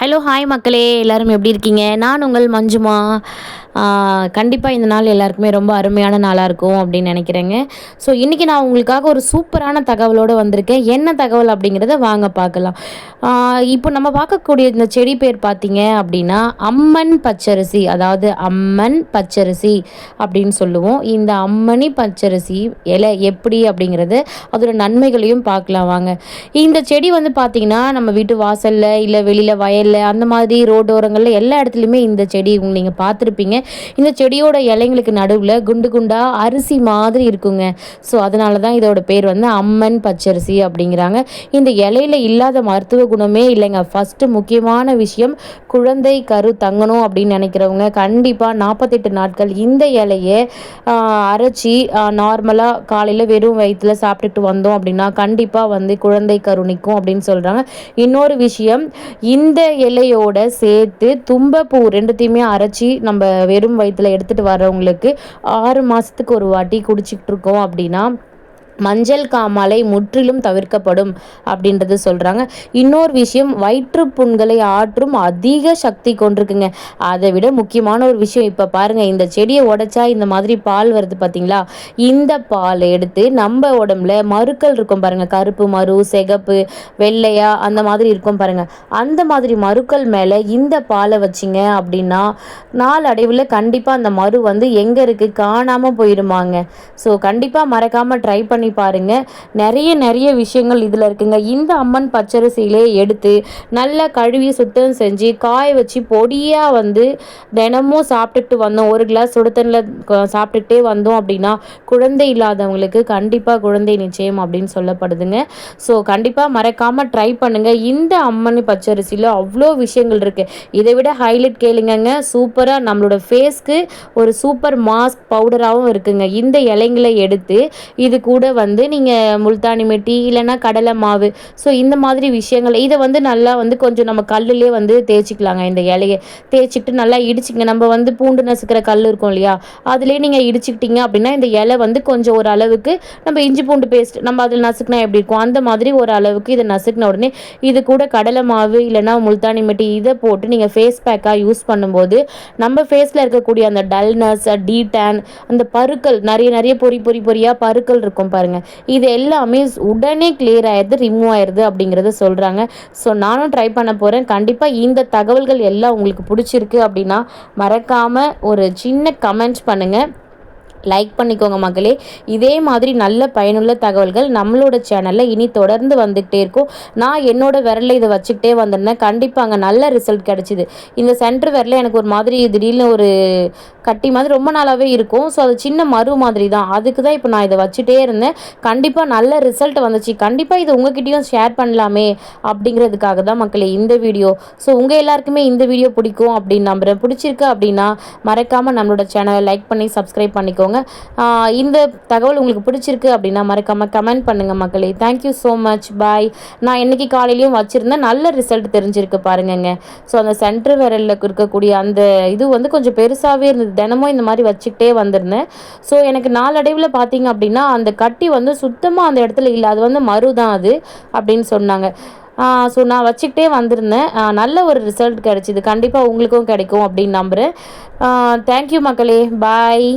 Hello hi மக்களே. எல்லோரும் எப்படி இருக்கீங்க? நான் உங்கள் மஞ்சுமா. கண்டிப்பாக இந்த நாள் எல்லாருக்குமே ரொம்ப அருமையான நாளாக இருக்கும் அப்படின்னு நினைக்கிறேங்க. ஸோ இன்றைக்கி நான் உங்களுக்காக ஒரு சூப்பரான தகவலோடு வந்திருக்கேன். என்ன தகவல் அப்படிங்கிறத வாங்க பார்க்கலாம். இப்போ நம்ம பார்க்கக்கூடிய இந்த செடி பேர் பார்த்தீங்க அப்படின்னா அம்மன் பச்சரிசி அதாவது அம்மன் பச்சரிசி அப்படின்னு சொல்லுவோம். இந்த அம்மணி பச்சரிசி இலை எப்படி அப்படிங்கிறது அதோட நன்மைகளையும் பார்க்கலாம் வாங்க. இந்த செடி வந்து பார்த்திங்கன்னா நம்ம வீட்டு வாசலில் இல்லை வெளியில் வயலில் அந்த மாதிரி ரோட்டோரங்களில் எல்லா இடத்துலையுமே இந்த செடி நீங்கள் பார்த்துருப்பீங்க. இந்த செடியோட இலைங்களுக்கு நடுவில் குண்டு குண்டாக அரிசி மாதிரி இருக்குங்க. ஸோ அதனால தான் இதோட பேர் வந்து அம்மன் பச்சரிசி அப்படிங்கிறாங்க. இந்த இலையில இல்லாத மருத்துவ குணமே இல்லைங்க. ஃபஸ்ட்டு முக்கியமான விஷயம் குழந்தை கரு தங்கணும் அப்படின்னு நினைக்கிறவங்க கண்டிப்பாக நாற்பத்தெட்டு நாட்கள் இந்த இலையை அரைச்சி நார்மலாக காலையில் வெறும் வயிற்றில் சாப்பிட்டுட்டு வந்தோம் அப்படின்னா கண்டிப்பாக வந்து குழந்தை கரு நிற்கும் அப்படின்னு சொல்கிறாங்க இன்னொரு விஷயம் இந்த இலையோட சேர்த்து தும்பப்பூ ரெண்டுத்தையுமே அரைச்சி நம்ம வெறும் வயிற்றில் எடுத்துகிட்டு வரவங்களுக்கு ஆறு மாதத்துக்கு ஒரு வாட்டி குடிச்சிக்கிட்டு இருக்கோம் அப்படின்னா மஞ்சள் காமாலை முற்றிலும் தவிர்க்கப்படும் அப்படின்றது சொல்கிறாங்க இன்னொரு விஷயம் வயிற்று புண்களை ஆற்றும் அதிக சக்தி கொண்டிருக்குங்க. அதை விட முக்கியமான ஒரு விஷயம் இப்போ பாருங்கள் இந்த செடியை உடைச்சா இந்த மாதிரி பால் வருது பார்த்தீங்களா இந்த பால் எடுத்து நம்ம உடம்புல மறுக்கள் இருக்கும் பாருங்கள் கருப்பு மறு சிகப்பு வெள்ளையா அந்த மாதிரி இருக்கும் பாருங்கள் அந்த மாதிரி மறுக்கள் மேலே இந்த பாலை வச்சிங்க அப்படின்னா நாளடைவில் கண்டிப்பாக அந்த மறு வந்து எங்கே இருக்குது காணாமல் போயிடுமாங்க ஸோ கண்டிப்பாக மறக்காமல் ட்ரை பண்ணி பாருங்க. நிறைய நிறைய விஷயங்கள் இதில் இருக்குங்க. இந்த அம்மன் பச்சரிசியிலே எடுத்து நல்லா கழுவி சுத்தம் செஞ்சு காய வச்சு பொடியாக வந்து தினமும் சாப்பிட்டுட்டு வந்தோம். ஒரு கிளாஸ் சுடுத்தனில் சாப்பிட்டுட்டே வந்தோம் அப்படின்னா குழந்தை இல்லாதவங்களுக்கு கண்டிப்பாக குழந்தை நிச்சயம் அப்படின்னு சொல்லப்படுதுங்க. ஸோ கண்டிப்பாக மறக்காமல் ட்ரை பண்ணுங்கள் இந்த அம்மன் பச்சரிசியில் அவ்வளோ விஷயங்கள் இருக்குது இதை விட ஹைலைட் கேளுங்கங்க. சூப்பராக நம்மளோட ஃபேஸ்க்கு ஒரு சூப்பர் மாஸ்க் பவுடராகவும் இருக்குங்க. இந்த இலைங்களை எடுத்து இது கூட வந்து நீங்கள் முல்தானி மெட்டி இல்லைன்னா கடலை மாவு. ஸோ இந்த மாதிரி விஷயங்கள் இதை வந்து நல்லா வந்து கொஞ்சம் நம்ம கல்லுலேயே வந்து தேய்ச்சிக்கலாங்க இந்த இலையை. தேய்ச்சிக்கிட்டு நல்லா இடிச்சிங்க நம்ம வந்து பூண்டு நசுக்கிற கல் இருக்கும் இல்லையா? அதுலேயே நீங்கள் இடிச்சிக்கிட்டீங்க அப்படின்னா இந்த இலை வந்து கொஞ்சம் ஒரு அளவுக்கு நம்ம இஞ்சி பூண்டு பேஸ்ட் நம்ம அதில் நசுக்கினா எப்படி இருக்கும்? அந்த மாதிரி ஒரு அளவுக்கு இதை நசுக்கின உடனே இது கூட கடலை மாவு இல்லைன்னா முல்தானி மெட்டி இதை போட்டு நீங்கள் ஃபேஸ் பேக்காக யூஸ் பண்ணும்போது நம்ம ஃபேஸில் இருக்கக்கூடிய அந்த டல்னஸ் டீ டேன் அந்த பருக்கள் நிறைய நிறைய பொறி பொறி பொறியாக பருக்கள் இருக்கும் பாருங்கள் இது எல்லாமே உடனே கிளியர் ஆயிடுது ரிமூவ் ஆயிடுது அப்படிங்கிறத சொல்கிறாங்க ஸோ நானும் ட்ரை பண்ண போகிறேன் கண்டிப்பாக இந்த தகவல்கள் எல்லாம் உங்களுக்கு பிடிச்சிருக்கு அப்படின்னா மறக்காமல் ஒரு சின்ன கமெண்ட்ஸ் பண்ணுங்கள் லைக் பண்ணிக்கோங்க மக்களே இதே மாதிரி நல்ல பயனுள்ள தகவல்கள் நம்மளோட சேனலில் இனி தொடர்ந்து வந்துக்கிட்டே இருக்கும். நான் என்னோட விரலில் இதை வச்சுக்கிட்டே வந்திருந்தேன். கண்டிப்பாக அங்கே நல்ல ரிசல்ட் கிடச்சிது. இந்த சென்டர் விரலில் எனக்கு ஒரு மாதிரி திடீர்னு ஒரு கட்டி மாதிரி ரொம்ப நாளாகவே இருக்கும். ஸோ அது சின்ன மறு மாதிரி தான். அதுக்கு தான் இப்போ நான் இதை வச்சுட்டே இருந்தேன். கண்டிப்பாக நல்ல ரிசல்ட் வந்துச்சு. கண்டிப்பாக இது உங்ககிட்டயும் ஷேர் பண்ணலாமே அப்படிங்கிறதுக்காக தான் மக்களே இந்த வீடியோ ஸோ உங்கள் எல்லாருக்குமே இந்த வீடியோ பிடிக்கும் அப்படின்னு நம்புகிறேன் பிடிச்சிருக்கு அப்படின்னா மறக்காமல் நம்மளோட சேனலை லைக் பண்ணி சப்ஸ்கிரைப் பண்ணிக்கோங்க. பண்ணிக்கோங்க இந்த தகவல் உங்களுக்கு பிடிச்சிருக்கு அப்படின்னா மறக்காமல் கமெண்ட் பண்ணுங்கள் மக்களே. தேங்க்யூ ஸோ மச் பாய் நான் இன்றைக்கி காலையிலையும் வச்சுருந்தேன். நல்ல ரிசல்ட் தெரிஞ்சிருக்கு பாருங்கங்க. ஸோ அந்த சென்ட்ரு விரலில் இருக்கக்கூடிய அந்த இது வந்து கொஞ்சம் பெருசாகவே இருந்தது. தினமும் இந்த மாதிரி வச்சுக்கிட்டே வந்திருந்தேன். ஸோ எனக்கு நாளடைவில் பார்த்தீங்க அப்படின்னா அந்த கட்டி வந்து சுத்தமாக அந்த இடத்துல இல்லை. அது வந்து மறு தான் அது அப்படின்னு சொன்னாங்க. ஸோ நான் வச்சுக்கிட்டே வந்திருந்தேன். நல்ல ஒரு ரிசல்ட் கிடச்சிது. கண்டிப்பாக உங்களுக்கும் கிடைக்கும் அப்படின்னு நம்புகிறேன் தேங்க்யூ மக்களே. பாய்